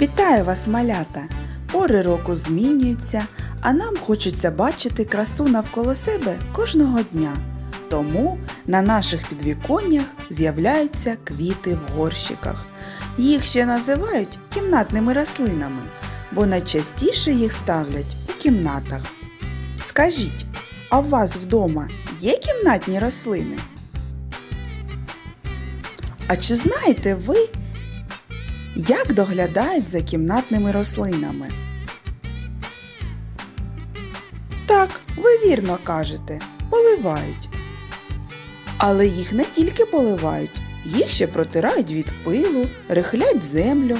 Вітаю вас, малята! Пори року змінюються, а нам хочеться бачити красу навколо себе кожного дня. Тому на наших підвіконнях з'являються квіти в горщиках. Їх ще називають кімнатними рослинами, бо найчастіше їх ставлять у кімнатах. Скажіть, а у вас вдома є кімнатні рослини? А чи знаєте ви, як доглядають за кімнатними рослинами? Так, ви вірно кажете, поливають. Але їх не тільки поливають, їх ще протирають від пилу, рихлять землю.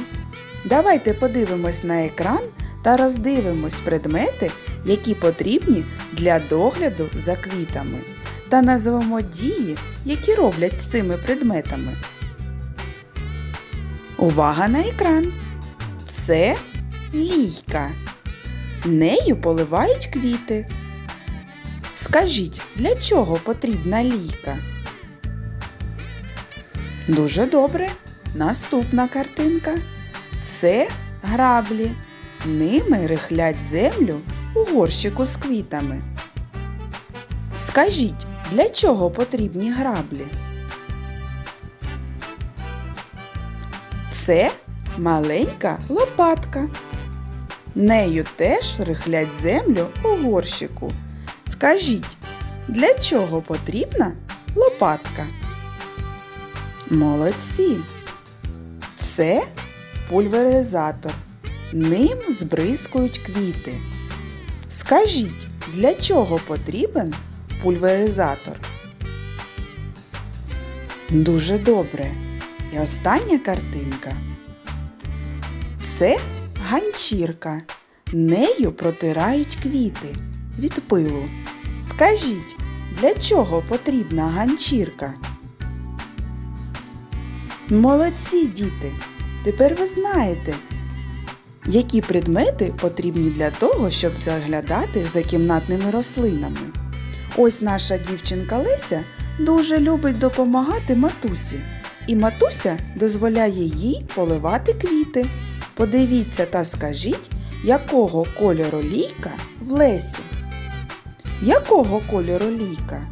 Давайте подивимось на екран та роздивимось предмети, які потрібні для догляду за квітами, та назвемо дії, які роблять з цими предметами. Увага на екран! Це лійка. Нею поливають квіти. Скажіть, для чого потрібна лійка? Дуже добре. Наступна картинка. Це граблі. Ними рихлять землю у горщику з квітами. Скажіть, для чого потрібні граблі? Це маленька лопатка. Нею теж рихлять землю у горщику. Скажіть, для чого потрібна лопатка? Молодці! Це пульверизатор. Ним збризкують квіти. Скажіть, для чого потрібен пульверизатор? Дуже добре. І остання картинка. Це ганчірка. Нею протирають квіти від пилу. Скажіть, для чого потрібна ганчірка? Молодці діти! Тепер ви знаєте, які предмети потрібні для того, щоб доглядати за кімнатними рослинами. Ось наша дівчинка Леся дуже любить допомагати матусі, і матуся дозволяє їй поливати квіти. Подивіться та скажіть, якого кольору лійка в Лесі. Якого кольору лійка?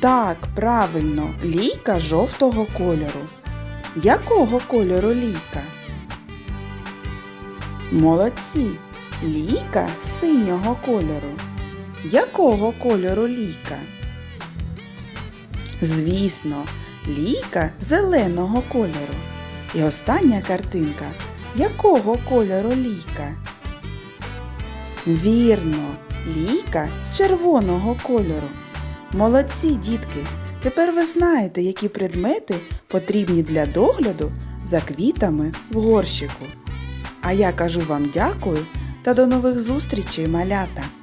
Так, правильно, лійка жовтого кольору. Якого кольору лійка? Молодці. Лійка синього кольору. Якого кольору лійка? Звісно, лійка зеленого кольору. І остання картинка. Якого кольору лійка? Вірно, лійка червоного кольору. Молодці, дітки! Тепер ви знаєте, які предмети потрібні для догляду за квітами в горщику. А я кажу вам дякую та до нових зустрічей, малята!